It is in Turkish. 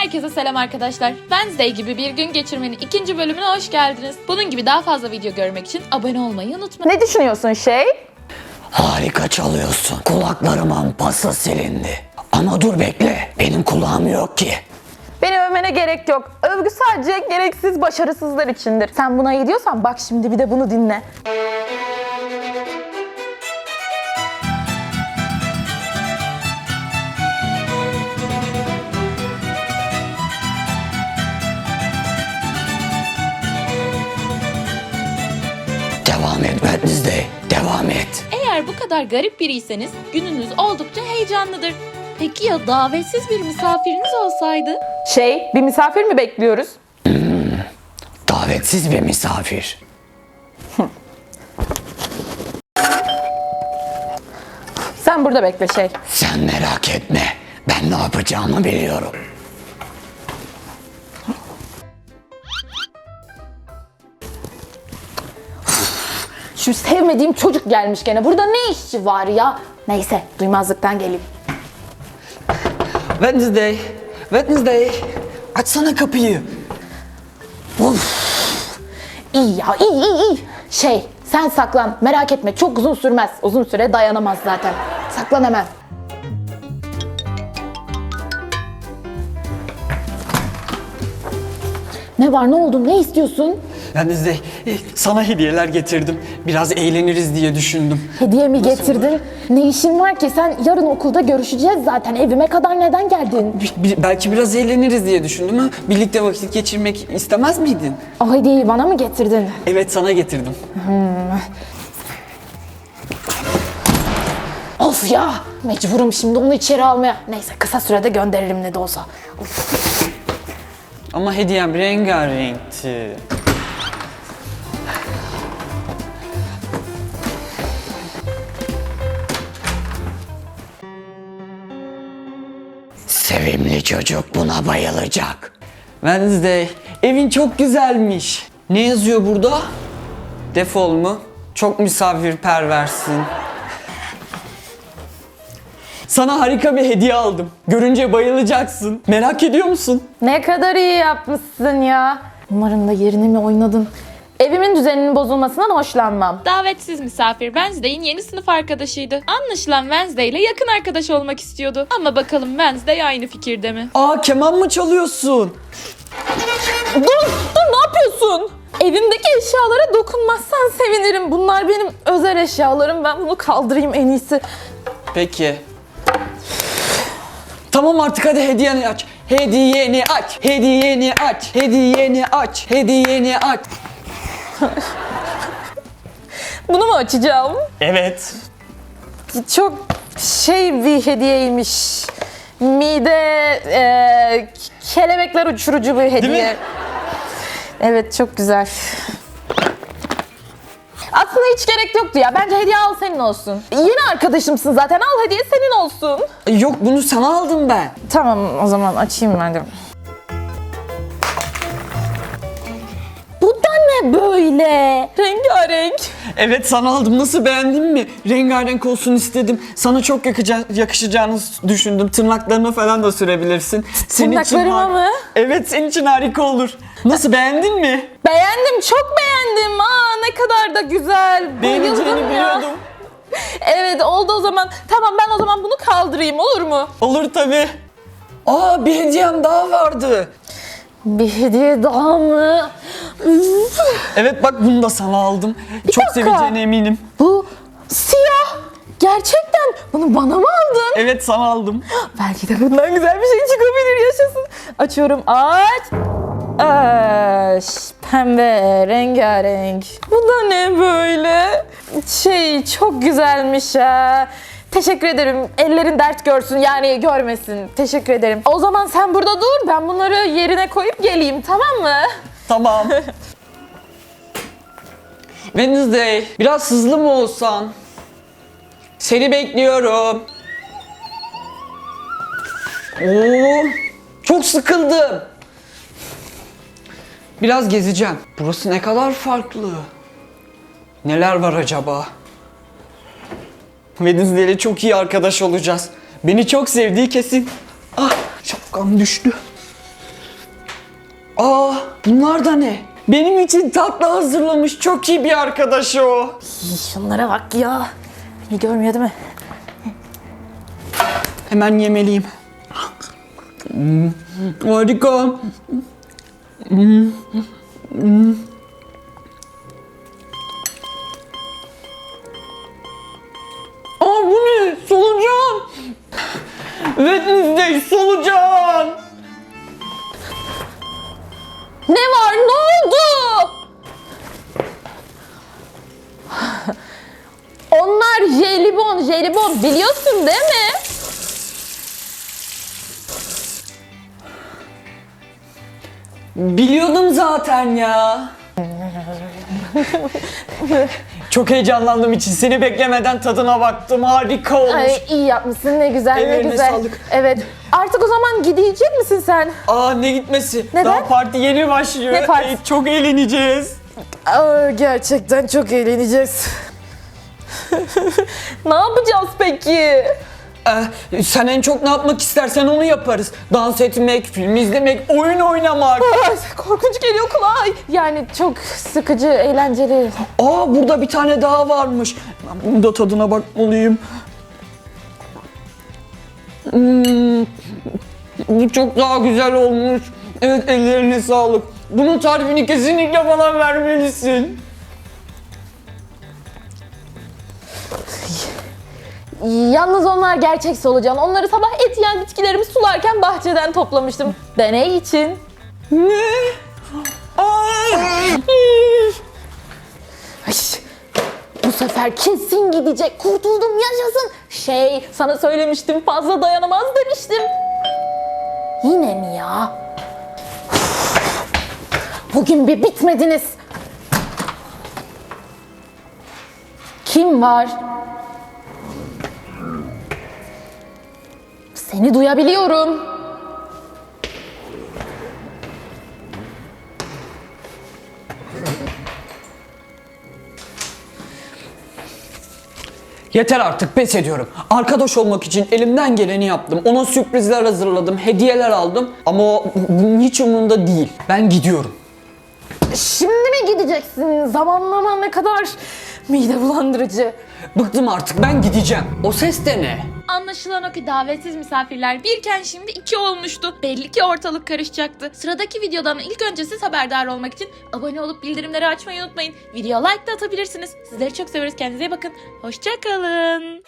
Herkese selam arkadaşlar. Wednesday gibi bir gün geçirmenin ikinci bölümüne hoş geldiniz. Bunun gibi daha fazla video görmek için abone olmayı unutmayın. Ne düşünüyorsun şey? Harika çalıyorsun. Kulaklarımın pası silindi. Ama dur bekle. Benim kulağım yok ki. Beni övmene gerek yok. Övgü sadece gereksiz başarısızlar içindir. Sen buna iyi diyorsan bak şimdi bir de bunu dinle. Et Wednesday. Devam et. Eğer bu kadar garip biriyseniz gününüz oldukça heyecanlıdır. Peki ya davetsiz bir misafiriniz olsaydı? Şey, bir misafir mi bekliyoruz? Davetsiz bir misafir. Sen burada bekle şey. Sen merak etme. Ben ne yapacağımı biliyorum. Şu sevmediğim çocuk gelmiş gene. Burada ne işçi var ya? Neyse, duymazlıktan geleyim. Wednesday, Wednesday. Açsana kapıyı. İyi ya, iyi iyi iyi. Şey, sen saklan. Merak etme, çok uzun sürmez. Uzun süre dayanamaz zaten. Saklan hemen. Ne var, ne oldu, ne istiyorsun? Wednesday, e, sana hediyeler getirdim. Biraz eğleniriz diye düşündüm. Hediye mi getirdin? Ne işin var ki? Sen yarın okulda görüşeceğiz zaten. Evime kadar neden geldin? Bi- belki biraz eğleniriz diye düşündüm ha. Birlikte vakit geçirmek istemez miydin? O hediyeyi bana mı getirdin? Evet, sana getirdim. Of ya! Mecburum şimdi onu içeri almaya. Neyse kısa sürede gönderirim ne de olsa. Ama hediyem rengarenkti. Sevimli çocuk buna bayılacak. Wednesday, evin çok güzelmiş. Ne yazıyor burada? Defol mu? Çok misafirperversin. Sana harika bir hediye aldım. Görünce bayılacaksın. Merak ediyor musun? Ne kadar iyi yapmışsın ya. Umarım da yerini mi oynadın? Evimin düzeninin bozulmasından hoşlanmam. Davetsiz misafir Wednesday'in yeni sınıf arkadaşıydı. Anlaşılan Wednesday ile yakın arkadaş olmak istiyordu. Ama bakalım Wednesday aynı fikirde mi? Aa keman mı çalıyorsun? Dur, dur ne yapıyorsun? Evimdeki eşyalara dokunmazsan sevinirim. Bunlar benim özel eşyalarım. Ben bunu kaldırayım en iyisi. Peki. Tamam artık hadi hediyeni aç. Hediyeni aç. Hediyeni aç. Hediyeni aç. Hediyeni aç. Bunu mu açacağım? Evet. Çok şey bir hediyeymiş. Mide e, kelebekler uçurucu bir hediye. mi? Evet çok güzel. Hiç gerek yoktu ya. Bence hediye al senin olsun. Yeni arkadaşımsın zaten. Al hediye senin olsun. Yok bunu sana aldım ben. Tamam o zaman açayım ben de. Ne böyle? Rengarenk. Evet sana aldım. Nasıl beğendin mi? Rengarenk olsun istedim. Sana çok yakıca- yakışacağını düşündüm. Tırnaklarına falan da sürebilirsin. Senin için Tırnaklarıma har- mı? Evet senin için harika olur. Nasıl beğendin mi? Beğendim, çok beğendim. Aa ne kadar da güzel. Beğeneceğini Bayıldım ya. biliyordum. Evet oldu o zaman. Tamam ben o zaman bunu kaldırayım olur mu? Olur tabii. Aa bir hediyem daha vardı. Bir hediye daha mı? Evet bak bunu da sana aldım. Çok dakika. seveceğine eminim. Bu siyah. Gerçekten bunu bana mı aldın? Evet sana aldım. Belki de bundan güzel bir şey çıkabilir yaşasın. Açıyorum aç. Aş, pembe, rengarenk. Bu da ne böyle? Şey çok güzelmiş ha. Teşekkür ederim. Ellerin dert görsün yani görmesin. Teşekkür ederim. O zaman sen burada dur. Ben bunları yerine koyup geleyim tamam mı? Tamam. Wednesday, biraz hızlı mı olsan? Seni bekliyorum. Oo, çok sıkıldım. Biraz gezeceğim. Burası ne kadar farklı. Neler var acaba? Wednesday ile çok iyi arkadaş olacağız. Beni çok sevdiği kesin. Ah, şapkam düştü. Aa bunlar da ne? Benim için tatlı hazırlamış çok iyi bir arkadaş o. Şunlara bak ya. Beni görmüyor değil mi? Hemen yemeliyim. Hmm, harika. Hmm, hmm. Aa bu ne? Solucan. Wednesday solucan. Ne var? Ne oldu? Onlar jelibon, jelibon biliyorsun değil mi? Biliyordum zaten ya. Çok heyecanlandığım için seni beklemeden tadına baktım. Harika olmuş. Ay iyi yapmışsın ne güzel ne Ellerine güzel. sağlık. Evet. Artık o zaman gidecek misin sen? Aa ne gitmesi? Neden? Daha parti yeni başlıyor. Ne partisi? Ey, çok eğleneceğiz. Aa, gerçekten çok eğleneceğiz. ne yapacağız peki? Ee, sen en çok ne yapmak istersen onu yaparız. Dans etmek, film izlemek, oyun oynamak. Ay, korkunç geliyor kulağa. Yani çok sıkıcı, eğlenceli. Aa burada bir tane daha varmış. Ben bunun da tadına bakmalıyım. Hmm, bu çok daha güzel olmuş. Evet ellerine sağlık. Bunun tarifini kesinlikle bana vermelisin. Yalnız onlar gerçek solucan. Onları sabah et yiyen bitkilerimi sularken bahçeden toplamıştım. Deney için. Ne? Ay, bu sefer kesin gidecek. Kurtuldum yaşasın. Şey sana söylemiştim fazla dayanamaz demiştim. Yine mi ya? Bugün bir bitmediniz. Kim var? Seni duyabiliyorum. Yeter artık pes ediyorum. Arkadaş olmak için elimden geleni yaptım. Ona sürprizler hazırladım, hediyeler aldım. Ama o bunun hiç umurunda değil. Ben gidiyorum. Şimdi mi gideceksin? Zamanlama ne kadar mide bulandırıcı. Bıktım artık ben gideceğim. O ses de ne? Anlaşılan o ki davetsiz misafirler birken şimdi iki olmuştu. Belli ki ortalık karışacaktı. Sıradaki videodan ilk önce siz haberdar olmak için abone olup bildirimleri açmayı unutmayın. Video like da atabilirsiniz. Sizleri çok severiz. Kendinize bakın. Hoşçakalın.